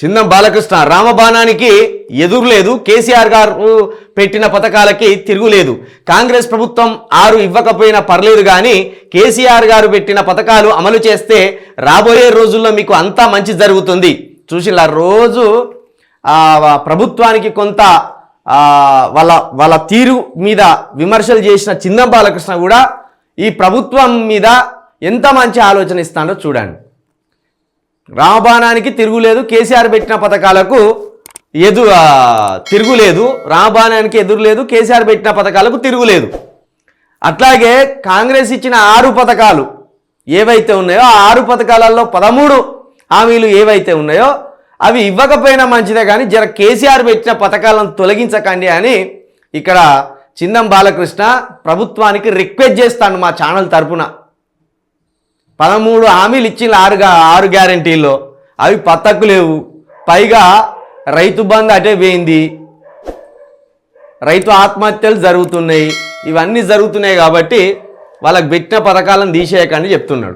చిందం బాలకృష్ణ రామబాణానికి ఎదురులేదు కేసీఆర్ గారు పెట్టిన పథకాలకి తిరుగులేదు కాంగ్రెస్ ప్రభుత్వం ఆరు ఇవ్వకపోయినా పర్లేదు కానీ కేసీఆర్ గారు పెట్టిన పథకాలు అమలు చేస్తే రాబోయే రోజుల్లో మీకు అంతా మంచి జరుగుతుంది. చూసిలా రోజు ప్రభుత్వానికి కొంత వాళ్ళ వాళ్ళ తీరు మీద విమర్శలు చేసిన చిందం బాలకృష్ణ కూడా ఈ ప్రభుత్వం మీద ఎంత మంచి ఆలోచన ఇస్తాడో చూడండి. రామబాణానికి తిరుగులేదు కేసీఆర్ పెట్టిన పథకాలకు ఎదు తిరుగులేదు రామబాణానికి ఎదురులేదు కేసీఆర్ పెట్టిన పథకాలకు తిరుగులేదు. అట్లాగే కాంగ్రెస్ ఇచ్చిన ఆరు పథకాలు ఏవైతే ఉన్నాయో ఆ ఆరు పథకాలలో పదమూడు హామీలు ఏవైతే ఉన్నాయో అవి ఇవ్వకపోయినా మంచిదే కానీ జర కేసీఆర్ పెట్టిన పథకాలను తొలగించకండి అని ఇక్కడ చిందం బాలకృష్ణ ప్రభుత్వానికి రిక్వెస్ట్ చేస్తాను మా ఛానల్ తరపున. పదమూడు హామీలు ఇచ్చిన ఆరు ఆరు గ్యారంటీల్లో. అవి పత్తకు లేవు. పైగా రైతు బంద్ అటే పోయింది. రైతు ఆత్మహత్యలు జరుగుతున్నాయి. ఇవన్నీ జరుగుతున్నాయి కాబట్టి వాళ్ళకి పెట్టిన పథకాలను తీసేయకండి చెప్తున్నాడు.